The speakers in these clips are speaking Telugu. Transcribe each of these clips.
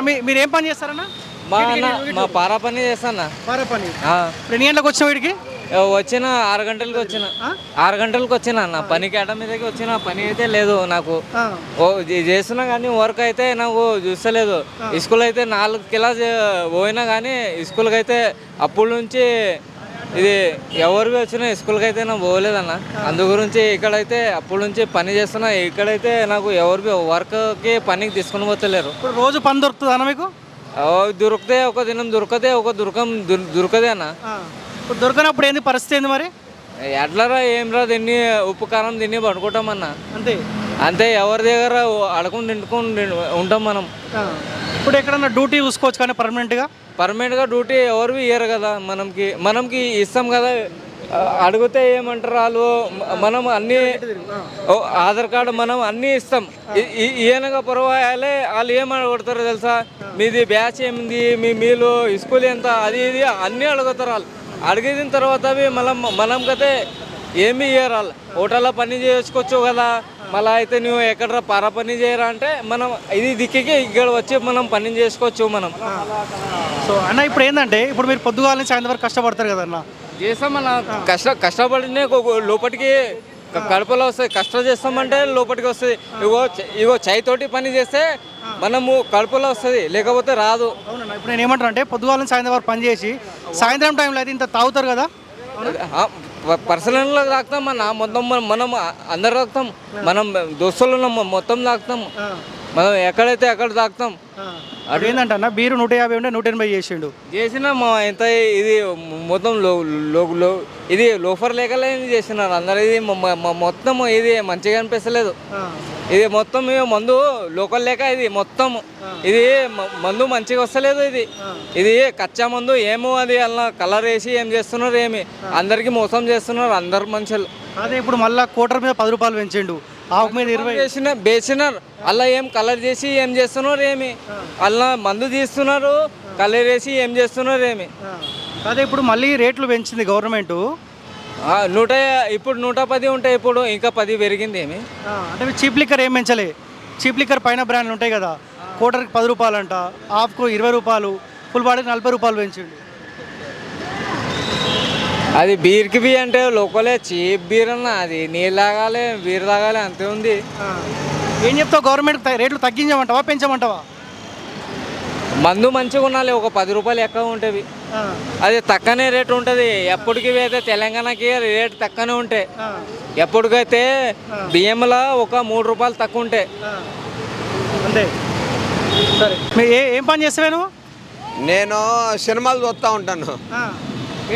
అన్న మీ మీరు ఏం పని చేస్తారన్న? మా అన్న మా పారా పని చేస్తానా? పార పని. ఎన్ని గంటలకు వచ్చిన వీడికి? వచ్చిన ఆరు గంటలకు వచ్చిన. ఆరు గంటలకు వచ్చిన. అన్న పనికి అడ్డ మీదకి వచ్చిన పని అయితే లేదు నాకు. ఆ. ఓ ఇది చేస్తున్నా కానీ వర్క్ అయితే నాకు చూస్తలేదు. స్కూల్ అయితే నాలుగు కిలాస్ పోయినా కానీ స్కూల్కి అయితే అప్పటి నుంచి ఇది ఎవరికి వచ్చినా స్కూల్కి అయితే నాకు పోలేదన్న. అందు గురించి ఇక్కడైతే అప్పటి నుంచి పని చేస్తున్నా. ఇక్కడైతే నాకు ఎవరికి వర్క్కి పనికి తీసుకుని పోతలేరు. ఇప్పుడు రోజు పని దొరుకుతుంది అన్న మీకు? ఓ దొరికితే ఒక దినం దొరకతే ఒక దుర్గం దొరకదే అన్న. ఇప్పుడు దొరకనప్పుడు ఏంది పరిస్థితి ఏంది మరి? ఎట్లరా ఏం రా తిని ఉప్పు కారం తిని పడుకుంటామన్నా అంతే. అంతే ఎవరి దగ్గర అడకుండా తింటుకొని ఉంటాం మనం. ఇప్పుడు ఎక్కడన్నా డ్యూటీ చూసుకోవచ్చు కానీ పర్మనెంట్గా పర్మనెంట్గా డ్యూటీ ఎవరు ఇయ్యరు కదా మనకి మనకి ఇస్తాం కదా. అడిగితే ఏమంటారు వాళ్ళు? మనం అన్ని ఆధార్ కార్డు మనం అన్నీ ఇస్తాం. ఈయనగా పొరవాయాలే వాళ్ళు ఏం అడుగుతారో తెలుసా? మీది బ్యాచ్ ఏమింది? మీ మీలు స్కూల్ ఎంత? అది ఇది అన్నీ అడుగుతారు వాళ్ళు. అడిగిన తర్వాత అవి మనం మనంకైతే ఏమి ఇయ్యరు వాళ్ళు. హోటల్లో పని చేసుకోవచ్చు కదా. మళ్ళీ అయితే నువ్వు ఎక్కడ పర పని చేయరా అంటే మనం ఇది దిక్కికి ఇక్కడ వచ్చి మనం పని చేసుకోవచ్చు మనం. సో అన్న ఇప్పుడు ఏంటంటే ఇప్పుడు మీరు పొద్దుగాల నుంచి సాయంత్రం వరకు కష్టపడతారు కదా అన్న? చేస్తాం మన కష్ట కష్టపడినే లోపలికి కడుపులో వస్తుంది కష్టం చేస్తామంటే లోపలికి వస్తుంది. ఇగో ఇగో చేయి తోటి పని చేస్తే మనము కడుపులో వస్తుంది లేకపోతే రాదు. ఇప్పుడు నేను ఏమంటాను అంటే పొద్దుగాల సాయంత్రం వరకు పని చేసి సాయంత్రం టైంలో అయితే ఇంత తాగుతారు కదా? పర్సనల్గా తాగుతాం మన మొత్తం మనం- అందరు తాగుతాం మనం దోస్తులు ఉన్నాం మొత్తం తాగుతాం మనం ఎక్కడైతే అక్కడ తాగుతాం అది ఏంటంటే బీరు నూట యాభై ఉంటే నూట ఎనభై చేసిండు. చేసిన మా ఎంత ఇది మొత్తం లో లో లో ఇది లోఫర్ లేకలే చేసినారు? అందరు ఇది మొత్తం ఇది మంచిగా అనిపిస్తలేదు. ఇది మొత్తం మందు లోకల్ లేక ఇది మొత్తం. ఇది మందు మంచిగా వస్తలేదు ఇది. ఇది కచ్చా మందు ఏమో అది అలా కలర్ వేసి ఏం చేస్తున్నారు ఏమి? అందరికి మోసం చేస్తున్నారు అందరు మనుషులు. అదే ఇప్పుడు మళ్ళీ కోటర్ మీద పది రూపాయలు పెంచిండు. ఆకు మీద ఇరవై. చేసిన వేసినారు. అలా ఏం కలర్ చేసి ఏం చేస్తున్నారు ఏమి? అలా మందు తీస్తున్నారు కలర్ వేసి ఏం చేస్తున్నారు ఏమి? అదే ఇప్పుడు మళ్ళీ రేట్లు పెంచింది గవర్నమెంట్. నూట ఇప్పుడు నూట పది ఉంటాయి ఇప్పుడు ఇంకా పది పెరిగింది ఏమి? అంటే చీప్ లిక్కర్ ఏం పెంచలే. చీప్ లిక్కర్ పైన బ్రాండ్లు ఉంటాయి కదా. కోటర్కి పది రూపాయలు అంట హాఫ్కు ఇరవై రూపాయలు ఫుల్ బాడీకి నలభై రూపాయలు పెంచిండు. అది బీర్కి బీ అంటే లోకలే చీప్ బీర్ అన్న అది నీళ్ళు తాగాలి బీర్ తాగాలి అంతే ఉంది. ఏం చెప్తావు గవర్నమెంట్ రేట్లు తగ్గించమంటావా పెంచమంటావా? మందు మంచిగా ఉండాలి ఒక పది రూపాయలు ఎక్కువ ఉంటుంది. అది తక్కువనే రేట్ ఉంటుంది. ఎప్పటికి అయితే తెలంగాణకి రేట్ తక్కువనే ఉంటాయి ఎప్పటికైతే బియ్యంలో ఒక మూడు రూపాయలు తక్కువ ఉంటాయి అంతే. సరే. ఏం పని చేస్తావే నువ్వు? నేను సినిమాలు చూస్తూ ఉంటాను.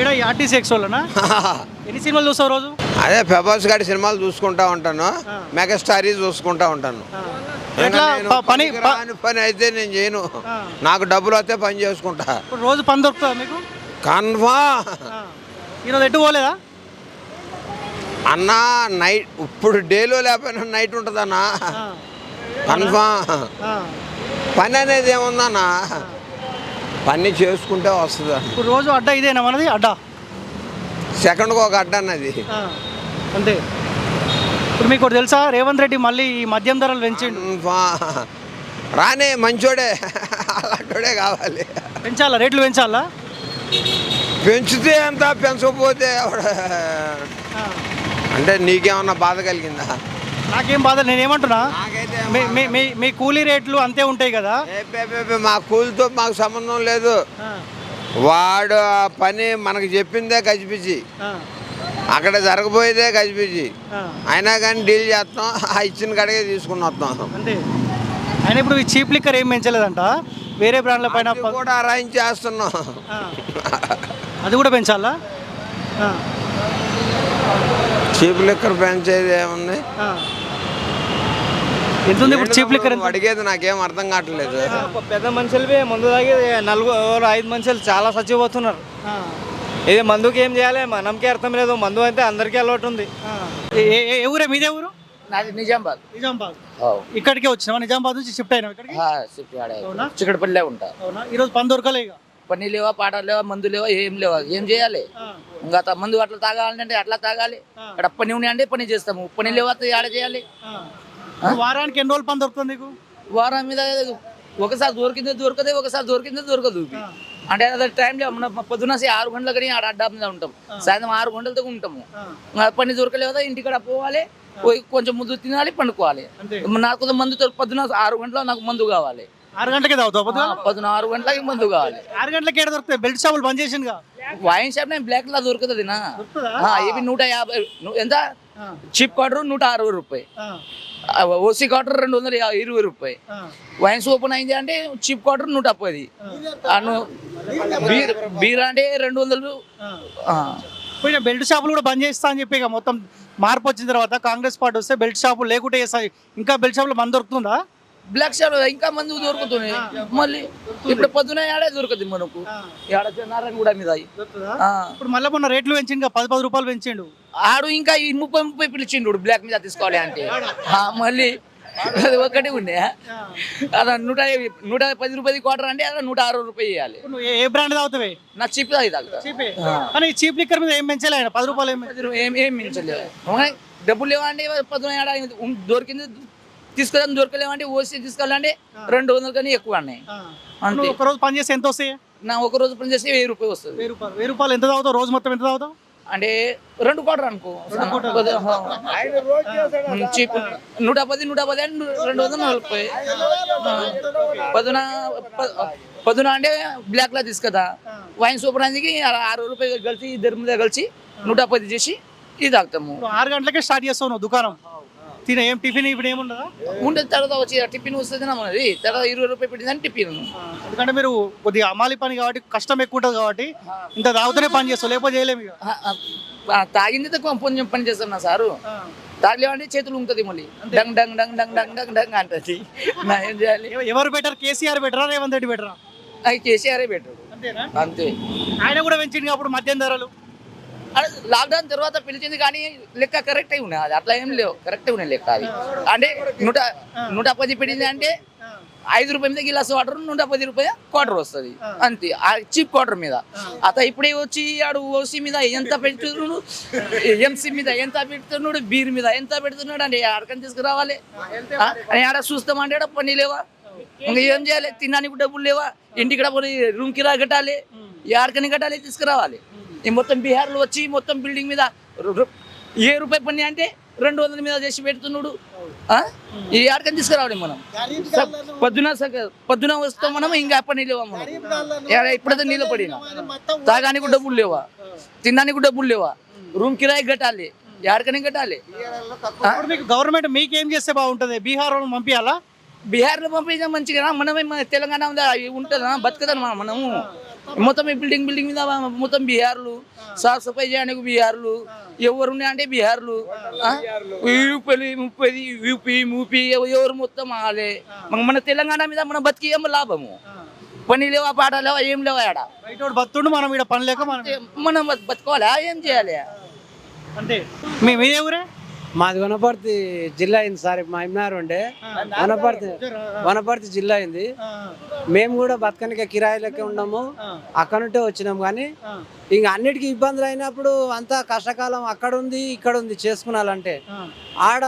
ఏడా ఆర్టీసీ ఎన్ని సినిమాలు చూస్తావు రోజు? అదే ప్రభాస్ గారి సినిమాలు చూసుకుంటా ఉంటాను. మెగాస్టారీ చూసుకుంటా ఉంటాను. ఎట్లా పని పని అయితే నేను చేయను. నాకు డబ్బులు వస్తే పని చేసుకుంటా. రోజు పని దొరుకుతుందా మీకు? కన్ఫామ్ ఈరోజు ఎటు పోలేదా? అన్న నైట్ ఇప్పుడు డేలో లేకపోయినా నైట్ ఉంటుందన్నా. కన్ఫామ్ పని అనేది ఏముందన్నా? పని చేసుకుంటే వస్తుంది ఇప్పుడు రోజు అడ్డా ఇదేనా మనది? అడ్డా. సెకండ్కి ఒక అడ్డ అన్నది. అంతే. ఇప్పుడు మీకు ఒకటి తెలుసా? రేవంత్ రెడ్డి మళ్ళీ ఈ మద్యం ధరలు పెంచిండు. కన్ఫామ్ రానే మంచోడే. అలాంటోడే కావాలి. పెంచాలా? రేట్లు పెంచాలా? పెంచితే ఎంత? పెంచకపోతే అంటే నీకేమన్నా బాధ కలిగిందా? నాకేం బాధ నేనేమంటున్నా? మీ- మీ- మీ కూలీ రేట్లు అంతే ఉంటాయి కదా? మా కూలితో మాకు సంబంధం లేదు. వాడు ఆ పని మనకు చెప్పిందే గజిపిచ్చి అక్కడ జరగబోయేదే గజిపిచ్చి అయినా కానీ డీల్ చేస్తాం ఆ ఇచ్చిన కడిగే తీసుకుని వస్తాం అంతే. ఆయన ఇప్పుడు ఈ చీప్ లిక్కర్ ఏం పెంచలేదంట? వేరే బ్రాండ్ల పైన అది కూడా అరేంజ్ చేస్తున్నాం. ఆ. అది కూడా పెంచాలా? ఆ. చీప్ లెక్కర్ పెంచేది ఏముంది? ఆ. ఎంత ఉంది ఇప్పుడు చీప్ లిక్కర్ అడిగేది నాకేం అర్థం కావట్లేదు. పెద్ద మనుషులవి మందు తాగి నలుగురు ఐదు మనుషులు చాలా చచ్చిపోతున్నారు ఆ. ఇది మందుకి ఏం చేయాలి? మనకే అర్థం లేదు. మందు అయితే అందరికీ అలవాటు ఉంది. ఆ. ఏ- ఏ- ఏ ఊరే? మీదే ఊరు? నాది నిజామాబాద్. నిజామాబాద్. ఇక్కడికే వచ్చినావా? నిజామాబాద్ నుంచి షిఫ్ట్ అయినా ఇక్కడికి? అవునా? చిక్కడపల్లిలో ఉంటా. అవునా? ఈరోజు పని దొరకలే ఇక. పని లేవా పాట లేవా మందు లేవా ఏం లేవా ఏం చేయాలి? ఆ. ఇంకా త- మందు అట్లా తాగాలంటే అట్లా తాగాలి. అక్కడ పని ఉన్నాయంటే పని చేస్తాము. పని లేవా ఆడ చేయాలి? ఆ. వారానికి ఎన్ని రోజులు పని దొరుకుతుంది నీకు? వారం మీద ఒకసారి దొరికిందే దొరకదే ఒకసారి దొరికిందే దొరకదు. అంటే అదే టైంలో మన పొద్దున ఆరు గంటలకు కానీ ఆడ అడ్డా మీద ఉంటాం. సాయంత్రం ఆరు గంటలతో ఉంటాము. ఇంకా పని దొరకలేదు? కదా ఇంటికాడ పోవాలి పోయి కొంచెం ముందు తినాలి పండుకోవాలి. నాకు కొంచెం మందు పొద్దున ఆరు గంటల నాకు మందు కావాలి. ఆరు గంటలకి తాగుతావు? పొద్దున ఆరు గంటలకి మందు కావాలి. ఆరు గంటలకి ఏడ దొరుకుతాయి? బెల్ట్ షాపులు బంద్ చేసిందిగా వైన్ షాప్ నేను బ్లాక్ లా దొరుకుతుంది నా. ఇవి నూట యాభై ఎంత? చిప్ క్వార్టర్ నూట అరవై రూపాయి. ఓసీ క్వార్టర్ రెండు వందల ఇరవై రూపాయి. వైన్స్ ఓపెన్ అయింది అంటే చిప్ క్వార్టర్ నూట పది బీర్ బీర్ అంటే రెండు వందలు. పోయిన బెల్ట్ షాపులు కూడా బంద్ చేస్తా అని చెప్పి మొత్తం మార్పు వచ్చిన తర్వాత కాంగ్రెస్ పార్టీ వస్తే బెల్ట్ షాపులు లేకుంటే ఇంకా బెల్ట్ షాపులు మంది దొరుకుతుందా? బ్లాక్ షాప్ ఇంకా మంది దొరుకుతున్నాయి. మళ్ళీ ఇప్పుడు పొద్దున ఏడే దొరుకుతుంది మనకు. ఏడ నారాయణ కూడా మీద. ఇప్పుడు మళ్ళీ మొన్న రేట్లు పెంచిండు పది పది రూపాయలు పెంచిండు. ఆడు ఇంకా ఈ ముప్పై ముప్పై పిలిచిండు బ్లాక్ మీద తీసుకోవాలి అంటే. మళ్ళీ అది ఒకటి ఉండే. అలా నూట నూట పది రూపాయలు క్వార్టర్ అంటే అలా నూట అరవై రూపాయలు ఇవ్వాలి ఏ- బ్రాండ్ తాగుతావే? నాకు చిప్ అది తాగుతా. చీపే. కానీ ఈ చీప్ లిక్కర్ మీద ఏం పెంచలే ఆయన? పది రూపాయలు ఏం ఏం అవునా? డబ్బులు లేవంటే పొద్దున ఏడ ఉం- దొరికింది తీసుకెళ్ళాలి దొరకలేమంటే ఓసి తీసుకెళ్ళాలంటే రెండు వందల కన్నా ఎక్కువ అన్నాయి. ఆ. అంతే. నువ్వు ఒక రోజు పని చేస్తే ఎంత వస్తాయి? నా ఒక రోజు పని చేస్తే వెయ్యి రూపాయలు వస్తుంది. వెయ్యి రూపాయలు. వెయ్యి రూపాయలు ఎంత తాగుతావు? రోజు మొత్తం ఎంత తాగుతావు? అంటే రెండు కోటర్ అనుకో. నూట పది నూట పది అంటే రెండు వందల నలభై. ఆ. పొద్దున ప- పొద్దున అంటే బ్లాక్ లా తీసుకదా వైన్ సూపర్ అందుకి ఆరు రూపాయలు కలిసి ఇద్దరి మీద కలిసి నూట పది చేసి ఇది తాగుతాము. ఆరు గంటలకే స్టార్ట్ చేస్తావు నువ్వు దుకాణం. తిన ఏం టిఫిన్ ఇప్పుడు ఏముండదా? ఉండే తర్వాత వచ్చి టిఫిన్ వస్తుంది మనది తర్వాత ఇరవై రూపాయలు పెట్టిందని టిఫిన్. ఎందుకంటే మీరు కొద్దిగా అమాలి పని కాబట్టి కష్టం ఎక్కువ ఉంటుంది కాబట్టి ఇంత తాగుతూనే పని చేస్తావు లేకపోతే చేయలేము తాగింది తక్కువ కొంచెం పని చేస్తాం నా సారు. తాగలేమంటే చేతులు ఉంటుంది మళ్ళీ. డంగ్ డంగ్ డంగ్ డంగ్ డంగ్ డంగ్ డంగ్ అంటది. నా ఏం చేయాలి? ఎవ- ఎవరు బెటర్? కేసీఆర్ బెటరా రేవంత్ రెడ్డి బెటరా? అవి కేసీఆరే పెట్టాడు అంతేనా? అంతే. ఆయన కూడా పెంచింది అప్పుడు మద్యం ధరలు. అదే లాక్డౌన్ తర్వాత పిలిచింది కానీ లెక్క కరెక్ట్ అయి ఉన్నాయి అది అట్లా ఏం లేవు. కరెక్ట్ ఉన్నాయి లెక్క అది. అంటే నూట నూట పది పెట్టింది అంటే ఐదు రూపాయల మీద గిలాస్ వాటర్ నూట పది రూపాయల క్వార్టర్ వస్తుంది. అంతే. ఆ చీప్ క్వార్టర్ మీద. అత ఇప్పుడే వచ్చి ఆడు ఓసీ మీద ఎంత పెడుతున్నాడు? ఎంసీ మీద ఎంత పెడుతున్నాడు? బీర్ మీద ఎంత పెడుతున్నాడు? అంటే ఆడకని తీసుకురావాలి. ఆడ చూస్తామంటే ఆడ పని లేవా? ఇంకా ఏం చేయాలి? తినడానికి డబ్బులు లేవా? ఇంటికి పోయి రూమ్ కిరా కట్టాలి. ఆడకని కట్టాలి తీసుకురావాలి. ఈ మొత్తం బీహార్లో వచ్చి మొత్తం బిల్డింగ్ మీద ఏ రూపాయి పని అంటే రెండు వందల మీద చేసి పెడుతున్నాడు. ఆ? ఈ ఆడకని తీసుకురావాలి మనం. స- పొద్దున సగ- పొద్దున వస్తాం మనం ఇంకా పని లేవా మనం? ఇప్పుడైతే నీళ్ళు పడినా? తాగానికి డబ్బులు లేవా? తినడానికి డబ్బులు లేవా? రూమ్ కిరాయి కట్టాలి. ఎక్కడికని కట్టాలి. గవర్నమెంట్ మీకు ఏం చేస్తే బాగుంటుంది? బీహార్ వాళ్ళని పంపించాలా? బీహార్లో పంపించాం మంచిగా మనమే మన తెలంగాణ ఉందా? ఉంటుందా? బతుకుతాను మనము మొత్తం ఈ బిల్డింగ్ బిల్డింగ్ మీద మొత్తం బీహార్లు సాఫ్ సఫాయి చేయడానికి బీహార్లు ఎవరు అంటే బీహార్లు? యూపీ ముప్పది యూపీ మూపీ ఎవరు మొత్తం వాళ్ళే. మన- తెలంగాణ మీద మన బతికి ఏం లాభము పని లేవా పాట లేవా ఏం లేవా ఆడ? బతుండు మనం ఇక్కడ పని లేక మనం మనం బతు- బతుకోవాలా ఏం చేయాలి? అంతే మీ మీదే ఊరే? మాది వనపర్తి జిల్లా అయింది సార్. మా ఇమ్నార్ ఉండే. వనపర్తి వనపర్తి జిల్లా అయింది. మేము కూడా బతకనిక కిరాయిలకే ఉన్నాము. అక్కడ నుంటే వచ్చినాం కానీ ఇంక అన్నిటికీ ఇబ్బందులు అయినప్పుడు అంతా కష్టకాలం అక్కడ ఉంది ఇక్కడ ఉంది చేసుకున్నాలంటే ఆడ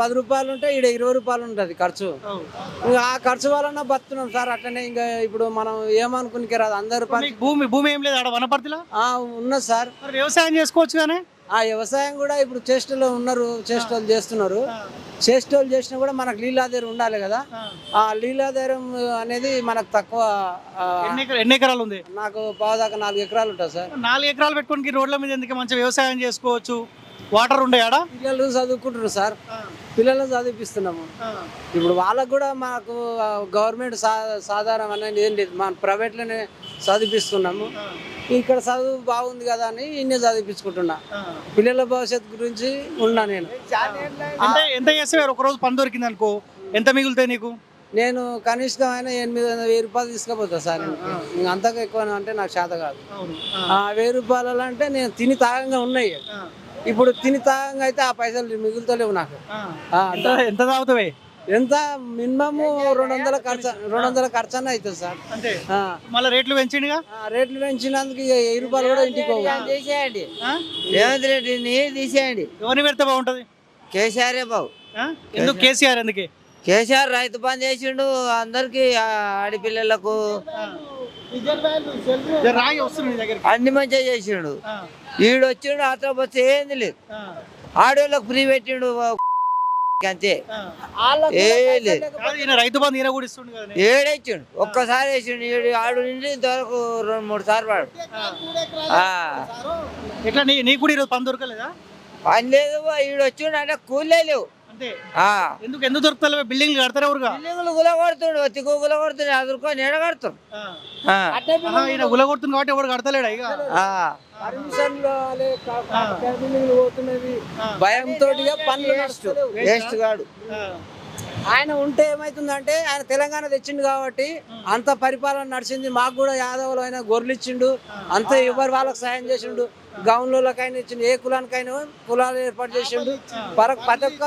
పది రూపాయలు ఉంటే ఈడ ఇరవై రూపాయలు ఉంటుంది ఖర్చు. ఇంకా ఆ ఖర్చు వలన బతున్నాం సార్. అట్లనే ఇంకా ఇప్పుడు మనం ఏమనుకునికి రాదు. అందరు భూమి భూమి ఏం లేదు ఆడ వనపర్తిలో? ఉన్నది సార్. వ్యవసాయం చేసుకోవచ్చు కానీ ఆ వ్యవసాయం కూడా ఇప్పుడు చేష్టలు ఉన్నారు చేష్టలు చేస్తున్నారు. చేష్టలు చేసినా కూడా మనకు లీలాధారం ఉండాలి కదా. ఆ లీలాధారం అనేది మనకు తక్కువ ఎన్ని ఎకరా- ఎన్ని ఎకరాలు ఉంది? నాకు పావుదాకా నాలుగు ఎకరాలు ఉంటుంది సార్. నాలుగు ఎకరాలు పెట్టుకోనికి రోడ్ల మీద ఎందుకు మంచి వ్యవసాయం చేసుకోవచ్చు? వాటర్ ఉండే ఆడ? పిల్లలు చదువుకుంటున్నారు సార్. పిల్లలను చదివిపిస్తున్నాము. ఇప్పుడు వాళ్ళకు కూడా మాకు గవర్నమెంట్ సా సాధారణ అనేది ఏం లేదు. మన ప్రైవేట్లోనే చదివిపిస్తున్నాము. ఇక్కడ చదువు బాగుంది కదా అని ఇన్నే చదివించుకుంటున్నా పిల్లల భవిష్యత్తు గురించి ఉన్నా నేను. ఎంత ఎంత చేస్తే ఒక రోజు పని దొరికింది అనుకో. ఎంత మిగులుతాయి నీకు? నేను కనిష్టం అయినా ఎనిమిది వందల వెయ్యి రూపాయలు తీసుకుపోతా సార్ ఇంక అంతకు ఎక్కువ అంటే నాకు చేత కాదు. ఆ. వెయ్యి రూపాయలు అంటే నేను తిని తాగంగా ఉన్నాయి. ఇప్పుడు తిని తాగంగా అయితే ఆ పైసలు మిగులుతలేవు నాకు. ఆ, ఎంత ఎంత తాగుతావే ఎంత? మినిమమ్ రెండు వందల ఖర్చు రెండు వందల ఖర్చు అన్న అవుతుంది సార్. మళ్ళీ రేట్లు పెంచిండుగా? ఆ, రేట్లు పెంచినందుకు ఇక వెయ్యి రూపాయలు కూడా ఇంటికి. తీసేయండి? ఆ? రేవంత్ రెడ్డిని తీసేయండి. ఎవరిని పెడితే బాగుంటది? కేసీఆర్ బాబు ఆ? ఎందుకు కేసీఆర్ ఎందుకే? కేసీఆర్ రైతు బంద్ చేసిండు అందరికి ఆడపిల్లలకు జర రాయి వస్తుంది నీ దగ్గరికి. అన్ని మంచిగా చేసిండు. ఆ, ఈడు వచ్చిండు అతను బస్సు ఏంది లేదు. ఆడోళ్ళకి ఫ్రీ పెట్టిండు అంతే. ఏ లేదు. రైతు బంధు ఈయన కూడా ఇస్తుండు కదా ఏడేచ్చిండు. ఒక్కసారి వేసిండు. ఈడు ఆడు నుండి ఇంతవరకు రెండు మూడు సార్లు వాడు. ఆ. ఎట్లా నీ నీకు కూడా ఈరోజు పని దొరకలేదా? పని లేదు ఈడు వచ్చిండు అంటే కూలే లేవు. ఎందుకు ఎందుకు దొరుకుతలేవు? బిల్డింగ్లు కడతారు ఎవరుగా బిల్డింగులు గుల కొడుతుండు. తిక్కు గుల గులగొడుతుంది కాబట్టి ఎవరు కడతలేడా ఇక? భయంతో పనులు వేస్ట్ ఆ. ఆయన ఉంటే ఏమైతుందంటే ఆయన తెలంగాణ తెచ్చిండు కాబట్టి అంత పరిపాలన నడిచింది. మాకు కూడా యాదవులు అయినా గొర్రెలు ఇచ్చిండు అంత ఎవరు వాళ్ళకి సాయం చేసిండు. గౌన్లకైనా ఇచ్చిండు ఏ కులానికైనా కులాలు ఏర్పాటు చేసిండు. పర- ప్రతి ఒక్క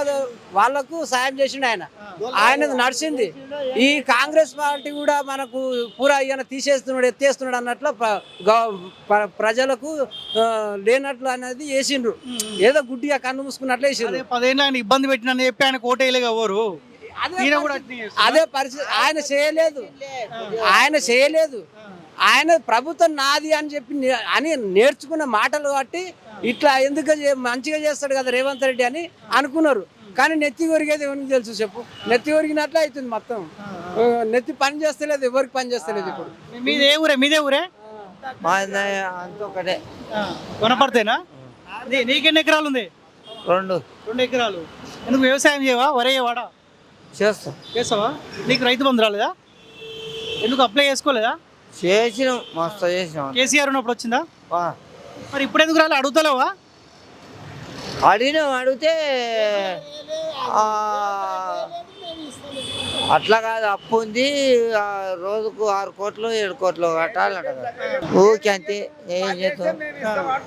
వాళ్ళకు సాయం చేసిండు ఆయన. ఆయన నడిచింది. ఈ కాంగ్రెస్ పార్టీ కూడా మనకు పూరా ఈయన తీసేస్తున్నాడు ఎత్తేస్తున్నాడు అన్నట్లు ప్రజలకు లేనట్లు అనేది వేసిండ్రు. ఏదో గుడ్డిగా కన్ను మూసుకున్నట్లు వేసిండ్రు. పదేళ్ళు ఆయన ఇబ్బంది పెట్టినని చెప్పి ఆయన కోటేయలేగా ఎవరు? అదే పరిస్థితి ఆయన చేయలేదు. ఆయన చేయలేదు. ఆయన ప్రభుత్వం నాది అని చెప్పి అని నేర్చుకున్న మాటలు కాబట్టి ఇట్లా ఎందుకు చే- మంచిగా చేస్తాడు కదా రేవంత్ రెడ్డి అని అనుకున్నారు. కానీ నెత్తి కొరిగేది ఎవరికి తెలుసు చెప్పు? నెత్తి కొరిగినట్లే అవుతుంది మొత్తం. నెత్తి పని చేస్తలేదు ఎవరికి పని చేస్తలేదు ఇప్పుడు. మీదే ఊరే మీదే ఊరే? మా అంత ఒకటే. వనపడితేనా నీ- నీకెన్ని ఎకరాలు ఉంది? రెండు. రెండు ఎకరాలు. ఎందుకు వ్యవసాయం చేయవా? వరే వాడా? చేస్తాం. చేస్తావా? నీకు రైతు బంధు రాలేదా? ఎందుకు అప్లై చేసుకోలేదా? చేసినాం మస్తు చేసినాం కేసీఆర్ ఉన్నప్పుడు వచ్చిందా. మరి ఇప్పుడు ఎందుకు రాలే? అడుగుతలేవా? అడిగినాం అడిగితే అట్లా కాదు అప్పు ఉంది రోజుకు ఆరు కోట్లు ఏడు కోట్లు కట్టాలంట. ఊరికే అంతే ఏం చేస్తాం